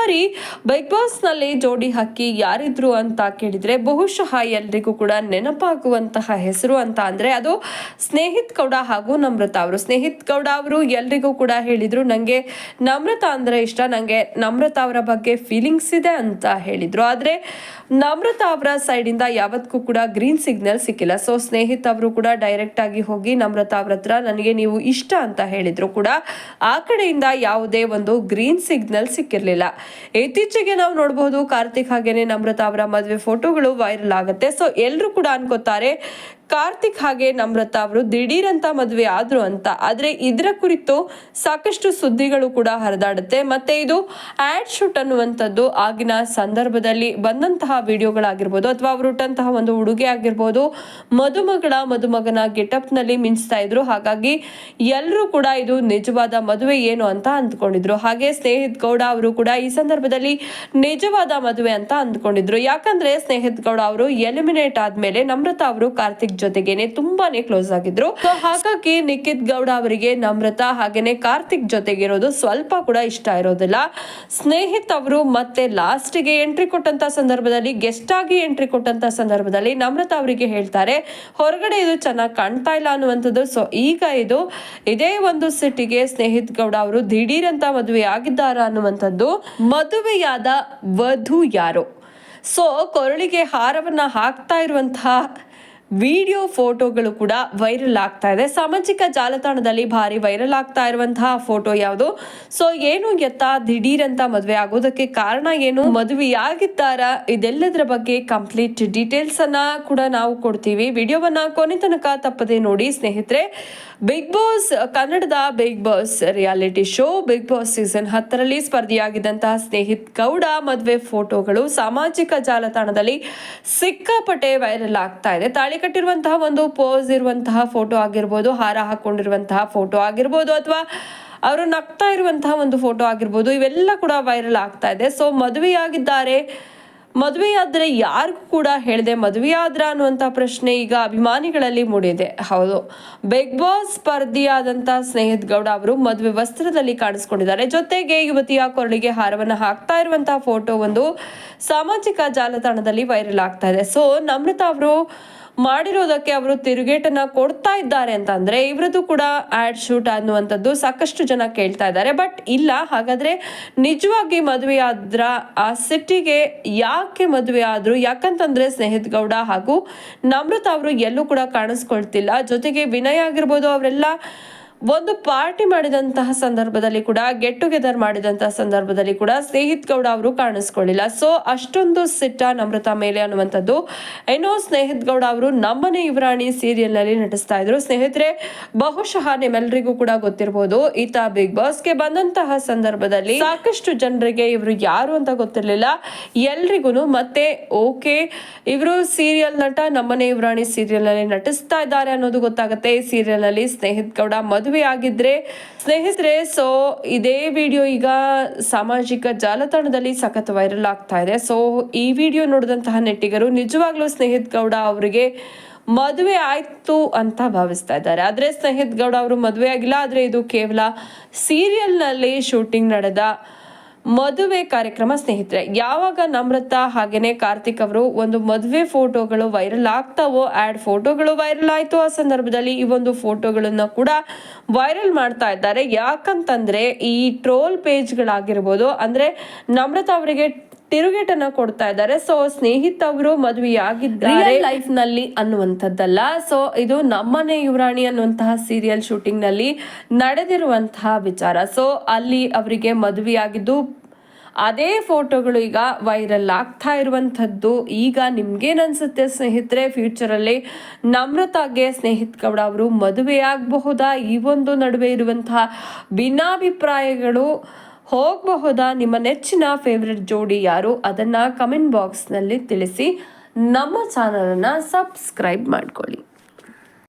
ಬಾರಿ ಬಿಗ್ ಬಾಸ್ನಲ್ಲಿ ಜೋಡಿ ಹಕ್ಕಿ ಯಾರಿದ್ರು ಅಂತ ಕೇಳಿದ್ರೆ ಬಹುಶಃ ಎಲ್ರಿಗೂ ಕೂಡ ನೆನಪಾಗುವಂತಹ ಹೆಸರು ಅಂತ ಅಂದ್ರೆ ಅದು ಸ್ನೇಹಿತ್ ಗೌಡ ಹಾಗೂ ನಮ್ರತ ಅವರು. ಸ್ನೇಹಿತ್ ಗೌಡ ಅವರು ಎಲ್ರಿಗೂ ಕೂಡ ಹೇಳಿದರು ನನಗೆ ನಮ್ರತ ಅಂದರೆ ಇಷ್ಟ ನನಗೆ ನಮ್ರತ ಅವರ ಬಗ್ಗೆ ಫೀಲಿಂಗ್ಸ್ ಇದೆ ಅಂತ ಹೇಳಿದರು. ಆದ್ರೆ ನಮ್ರತ ಅವರ ಸೈಡ್ ಇಂದ ಯಾವತ್ತೂ ಕೂಡ ಗ್ರೀನ್ ಸಿಗ್ನಲ್ ಸಿಕ್ಕಿಲ್ಲ. ಸೊ ಸ್ನೇಹಿತ್ ಅವರು ಕೂಡ ಡೈರೆಕ್ಟ್ ಆಗಿ ಹೋಗಿ ನಮ್ರತ ಅವ್ರ ಹತ್ರ, ನನಗೆ ನೀವು ಇಷ್ಟ ಅಂತ ಹೇಳಿದ್ರು ಕೂಡ ಆ ಕಡೆಯಿಂದ ಯಾವುದೇ ಒಂದು ಗ್ರೀನ್ ಸಿಗ್ನಲ್ ಸಿಕ್ಕಿರ್ಲಿಲ್ಲ. ಇತ್ತೀಚೆಗೆ ನಾವು ನೋಡಬಹುದು ಕಾರ್ತಿಕ್ ಹಾಗೇನೆ ನಮ್ರತಾ ಅವರ ಮದುವೆ ಫೋಟೋಗಳು ವೈರಲ್ ಆಗುತ್ತೆ. ಸೊ ಎಲ್ಲರೂ ಕೂಡ ಅನ್ಕೋತಾರೆ ಕಾರ್ತಿಕ್ ಹಾಗೆ ನಮ್ರತಾ ಅವರು ದಿಢೀರಂತ ಮದುವೆ ಆದ್ರು ಅಂತ. ಆದ್ರೆ ಇದರ ಕುರಿತು ಸಾಕಷ್ಟು ಸುದ್ದಿಗಳು ಕೂಡ ಹರಿದಾಡುತ್ತೆ. ಮತ್ತೆ ಇದು ಆಡ್ ಶೂಟ್ ಅನ್ನುವಂಥದ್ದು ಆಗಿನ ಸಂದರ್ಭದಲ್ಲಿ ಬಂದಂತಹ ವಿಡಿಯೋಗಳಾಗಿರ್ಬೋದು ಅಥವಾ ಅವರು ಉಟ್ಟಂತಹ ಒಂದು ಉಡುಗೆ ಆಗಿರ್ಬೋದು ಮದುಮಗಳ ಮದುಮಗನ ಗೆಟಪ್ನಲ್ಲಿ ಮಿಂಚ್ತಾ ಇದ್ರು. ಹಾಗಾಗಿ ಎಲ್ಲರೂ ಕೂಡ ಇದು ನಿಜವಾದ ಮದುವೆ ಏನು ಅಂತ ಅಂದ್ಕೊಂಡಿದ್ರು. ಹಾಗೆ ಸ್ನೇಹಿತ್ ಗೌಡ ಅವರು ಕೂಡ ಈ ಸಂದರ್ಭದಲ್ಲಿ ನಿಜವಾದ ಮದುವೆ ಅಂತ ಅಂದ್ಕೊಂಡಿದ್ರು. ಯಾಕಂದ್ರೆ ಸ್ನೇಹಿತ್ ಗೌಡ ಅವರು ಎಲಿಮಿನೇಟ್ ಆದ್ಮೇಲೆ ನಮ್ರತಾ ಅವರು ಕಾರ್ತಿಕ್ ಜೊತೆಗೇನೆ ತುಂಬಾನೇ ಕ್ಲೋಸ್ ಆಗಿದ್ರು. ಹಾಗಾಗಿ ನಿಖಿತ್ ಗೌಡ ಅವರಿಗೆ ನಮ್ರತಾ ಹಾಗೇನೆ ಕಾರ್ತಿಕ್ ಜೊತೆಗಿರೋದು ಸ್ವಲ್ಪ ಕೂಡ ಇಷ್ಟ ಇರೋದಿಲ್ಲ. ಸ್ನೇಹಿತ್ ಅವರು ಮತ್ತೆ ಲಾಸ್ಟ್ಗೆ ಎಂಟ್ರಿ ಕೊಟ್ಟಂತ ಸಂದರ್ಭದಲ್ಲಿ ಗೆಸ್ಟ್ ಆಗಿ ಎಂಟ್ರಿ ಕೊಟ್ಟಂತ ಸಂದರ್ಭದಲ್ಲಿ ನಮ್ರತಾ ಅವರಿಗೆ ಹೇಳ್ತಾರೆ, ಹೊರಗಡೆ ಇದು ಚೆನ್ನಾಗಿ ಕಾಣ್ತಾ ಇಲ್ಲ ಅನ್ನುವಂಥದ್ದು. ಸೊ ಈಗ ಇದು ಇದೇ ಒಂದು ಸಿಟಿಗೆ ಸ್ನೇಹಿತ್ ಗೌಡ ಅವರು ದಿಢೀರಂತ ಮದುವೆ ಆಗಿದ್ದಾರ ಅನ್ನುವಂಥದ್ದು. ಮದುವೆಯಾದ ವಧು ಯಾರು? ಸೊ ಕೊರಳಿಗೆ ಹಾರವನ್ನ ಹಾಕ್ತಾ ಇರುವಂತಹ ವಿಡಿಯೋ ಫೋಟೋಗಳು ಕೂಡ ವೈರಲ್ ಆಗ್ತಾ ಇದೆ. ಸಾಮಾಜಿಕ ಜಾಲತಾಣದಲ್ಲಿ ಭಾರಿ ವೈರಲ್ ಆಗ್ತಾ ಇರುವಂತಹ ಫೋಟೋ ಯಾವುದು? ಸೊ ಏನು ಎತ್ತ ದಿಢೀರಂತ ಮದುವೆ ಆಗೋದಕ್ಕೆ ಕಾರಣ ಏನು? ಮದುವೆಯಾಗಿದ್ದಾರ? ಇದೆಲ್ಲದರ ಬಗ್ಗೆ ಕಂಪ್ಲೀಟ್ ಡೀಟೇಲ್ಸ್ ಅನ್ನ ಕೂಡ ನಾವು ಕೊಡ್ತೀವಿ. ವಿಡಿಯೋವನ್ನ ಕೊನೆ ತನಕ ತಪ್ಪದೆ ನೋಡಿ ಸ್ನೇಹಿತರೆ. ಬಿಗ್ ಬಾಸ್ ಕನ್ನಡದ Bigg Boss reality show Bigg Boss season ಹತ್ತರಲ್ಲಿ ಸ್ಪರ್ಧಿಯಾಗಿದ್ದಂತಹ ಸ್ನೇಹಿತ್ ಗೌಡ ಮದುವೆ ಫೋಟೋಗಳು ಸಾಮಾಜಿಕ ಜಾಲತಾಣದಲ್ಲಿ ಸಿಕ್ಕಾಪಟ್ಟೆ ವೈರಲ್ ಆಗ್ತಾ ಇದೆ. ತಾಳಿ ಕಟ್ಟಿರುವಂತಹ ಒಂದು ಪೋಸ್ ಇರುವಂತಹ ಫೋಟೋ ಆಗಿರ್ಬೋದು, ಹಾರ ಹಾಕೊಂಡಿರುವಂತಹ ಫೋಟೋ ಆಗಿರ್ಬೋದು ಅಥವಾ ಅವರು ನಗ್ತಾ ಇರುವಂತಹ ಒಂದು ಫೋಟೋ ಆಗಿರ್ಬೋದು, ಇವೆಲ್ಲ ಕೂಡ ವೈರಲ್ ಆಗ್ತಾ ಇದೆ. ಸೊ ಮದುವೆಯಾಗಿದ್ದಾರೆ. ಮದುವೆಯಾದರೆ ಯಾರಿಗೂ ಕೂಡ ಹೇಳಿದೆ, ಮದುವೆಯಾದ್ರ ಅನ್ನುವಂಥ ಪ್ರಶ್ನೆ ಈಗ ಅಭಿಮಾನಿಗಳಲ್ಲಿ ಮೂಡಿದೆ. ಹೌದು. ಬಿಗ್ ಬಾಸ್ ಸ್ಪರ್ಧಿಯಾದಂಥ ಸ್ನೇಹಿತ್ ಗೌಡ ಅವರು ಮದುವೆ ವಸ್ತ್ರದಲ್ಲಿ ಕಾಣಿಸ್ಕೊಂಡಿದ್ದಾರೆ. ಜೊತೆಗೆ ಯುವತಿಯ ಕೊರಳಿಗೆ ಹಾರವನ್ನು ಹಾಕ್ತಾ ಇರುವಂತಹ ಫೋಟೋ ಒಂದು ಸಾಮಾಜಿಕ ಜಾಲತಾಣದಲ್ಲಿ ವೈರಲ್ ಆಗ್ತಾ ಇದೆ. ಸೊ ನಮ್ರತಾ ಅವರು ಮಾಡಿರೋದಕ್ಕೆ ಅವರು ತಿರುಗೇಟನ್ನ ಕೊಡ್ತಾ ಇದ್ದಾರೆ ಅಂತ ಅಂದ್ರೆ ಇವ್ರದ್ದು ಕೂಡ ಆಡ್ ಶೂಟ್ ಅನ್ನುವಂಥದ್ದು ಸಾಕಷ್ಟು ಜನ ಕೇಳ್ತಾ ಇದ್ದಾರೆ. ಬಟ್ ಇಲ್ಲ, ಹಾಗಾದ್ರೆ ನಿಜವಾಗಿ ಮದುವೆ ಆದ್ರ ಆ ಸಿಟ್ಟಿಗೆ ಯಾಕೆ ಮದುವೆ ಆದ್ರು? ಯಾಕಂತಂದ್ರೆ ಸ್ನೇಹಿತ್ ಗೌಡ ಹಾಗೂ ನಮೃತ ಅವರು ಎಲ್ಲೂ ಕೂಡ ಕಾಣಿಸ್ಕೊಳ್ತಿಲ್ಲ. ಜೊತೆಗೆ ವಿನಯ್ ಆಗಿರ್ಬೋದು ಅವರೆಲ್ಲ ಒಂದು ಪಾರ್ಟಿ ಮಾಡಿದಂತಹ ಸಂದರ್ಭದಲ್ಲಿ ಕೂಡ ಗೆಟ್ ಟುಗೆದರ್ ಮಾಡಿದಂತಹ ಸಂದರ್ಭದಲ್ಲಿ ಕೂಡ ಸ್ನೇಹಿತ್ ಗೌಡ ಅವರು ಕಾಣಿಸ್ಕೊಳ್ಳಿಲ್ಲ. ಸೊ ಅಷ್ಟೊಂದು ಸಿಟ್ಟ ನಮ್ರತಾ ಮೇಲೆ ಅನ್ನುವಂಥದ್ದು. ಏನೋ ಸ್ನೇಹಿತ್ ಗೌಡ ಅವರು ನಮ್ಮನೆ ಇವರಾಣಿ ಸೀರಿಯಲ್ನಲ್ಲಿ ನಟಿಸ್ತಾ ಇದ್ರು. ಸ್ನೇಹಿತರೆ, ಬಹುಶಃ ನಿಮ್ಮೆಲ್ಲರಿಗೂ ಕೂಡ ಗೊತ್ತಿರಬಹುದು ಈತ ಬಿಗ್ ಬಾಸ್ಗೆ ಬಂದಂತಹ ಸಂದರ್ಭದಲ್ಲಿ ಸಾಕಷ್ಟು ಜನರಿಗೆ ಇವರು ಯಾರು ಅಂತ ಗೊತ್ತಿರಲಿಲ್ಲ. ಎಲ್ರಿಗೂ ಮತ್ತೆ, ಓಕೆ, ಇವರು ಸೀರಿಯಲ್ ನಟ ನಮ್ಮನೆ ಇವರಾಣಿ ಸೀರಿಯಲ್ನಲ್ಲಿ ನಟಿಸ್ತಾ ಇದ್ದಾರೆ ಅನ್ನೋದು ಗೊತ್ತಾಗುತ್ತೆ. ಈ ಸೀರಿಯಲ್ನಲ್ಲಿ ಸ್ನೇಹಿತ್ ಗೌಡ ಮದುವೆ ಆಗಿದ್ರೆ ಸ್ನೇಹಿತರೆ ಸೊ ಇದೇ ವಿಡಿಯೋ ಈಗ ಸಾಮಾಜಿಕ ಜಾಲತಾಣದಲ್ಲಿ ಸಖತ್ ವೈರಲ್ ಆಗ್ತಾ ಇದೆ. ಸೊ ಈ ವಿಡಿಯೋ ನೋಡಿದಂತಹ ನೆಟ್ಟಿಗರು ನಿಜವಾಗ್ಲೂ ಸ್ನೇಹಿತ್ ಗೌಡ ಅವರಿಗೆ ಮದುವೆ ಆಯ್ತು ಅಂತ ಭಾವಿಸ್ತಾ ಇದ್ದಾರೆ. ಆದ್ರೆ ಸ್ನೇಹಿತ್ ಗೌಡ ಅವರು ಮದುವೆ ಆಗಿಲ್ಲ, ಆದ್ರೆ ಇದು ಕೇವಲ ಸೀರಿಯಲ್ನಲ್ಲಿ ಶೂಟಿಂಗ್ ನಡೆದ ಮದುವೆ ಕಾರ್ಯಕ್ರಮ ಸ್ನೇಹಿತರೆ, ಯಾವಾಗ ನಮ್ರತಾ ಹಾಗೇನೆ ಕಾರ್ತಿಕ್ ಅವರು ಒಂದು ಮದುವೆ ಫೋಟೋಗಳು ವೈರಲ್ ಆಗ್ತಾವೋ, ಆಡ್ ಫೋಟೋಗಳು ವೈರಲ್ ಆಯ್ತು ಆ ಸಂದರ್ಭದಲ್ಲಿ ಈ ಒಂದು ಫೋಟೋಗಳನ್ನ ಕೂಡ ವೈರಲ್ ಮಾಡ್ತಾ ಇದ್ದಾರೆ. ಯಾಕಂತಂದ್ರೆ ಈ ಟ್ರೋಲ್ ಪೇಜ್ಗಳಾಗಿರ್ಬೋದು, ಅಂದ್ರೆ ನಮ್ರತಾ ಅವರಿಗೆ ತಿರುಗೇಟನ್ನ ಕೊಡ್ತಾ ಇದ್ದಾರೆ. ಸೊ ಸ್ನೇಹಿತ ಅವರು ಮದುವೆಯಾಗಿದ್ದಾರೆ. ಲೈಫ್ನಲ್ಲಿ ಅನ್ನುವಂಥದ್ದಲ್ಲ. ಸೊ ಇದು ನಮ್ಮನೆ ಯುವರಾಣಿ ಅನ್ನುವಂತಹ ಸೀರಿಯಲ್ ಶೂಟಿಂಗ್ನಲ್ಲಿ ನಡೆದಿರುವಂತಹ ವಿಚಾರ. ಸೊ ಅಲ್ಲಿ ಅವರಿಗೆ ಮದುವೆಯಾಗಿದ್ದು, ಅದೇ ಫೋಟೋಗಳು ಈಗ ವೈರಲ್ ಆಗ್ತಾ ಇರುವಂಥದ್ದು. ಈಗ ನಿಮ್ಗೇನ್ ಅನ್ಸುತ್ತೆ ಸ್ನೇಹಿತರೆ ಫ್ಯೂಚರಲ್ಲಿ ನಮ್ರತಾಗೆ ಸ್ನೇಹಿತ್ ಗೌಡ ಅವರು ಮದುವೆಯಾಗಬಹುದಾ? ಈ ಒಂದು ನಡುವೆ ಇರುವಂತಹ ಭಿನ್ನಾಭಿಪ್ರಾಯಗಳು ಹೋಗಬಹುದಾ? ನಿಮ್ಮ ನೆಚ್ಚಿನ ಫೇವ್ರೆಟ್ ಜೋಡಿ ಯಾರು? ಅದನ್ನು ಕಮೆಂಟ್ ಬಾಕ್ಸ್ನಲ್ಲಿ ತಿಳಿಸಿ. ನಮ್ಮ ಚಾನಲನ್ನು ಸಬ್ಸ್ಕ್ರೈಬ್ ಮಾಡ್ಕೊಳ್ಳಿ.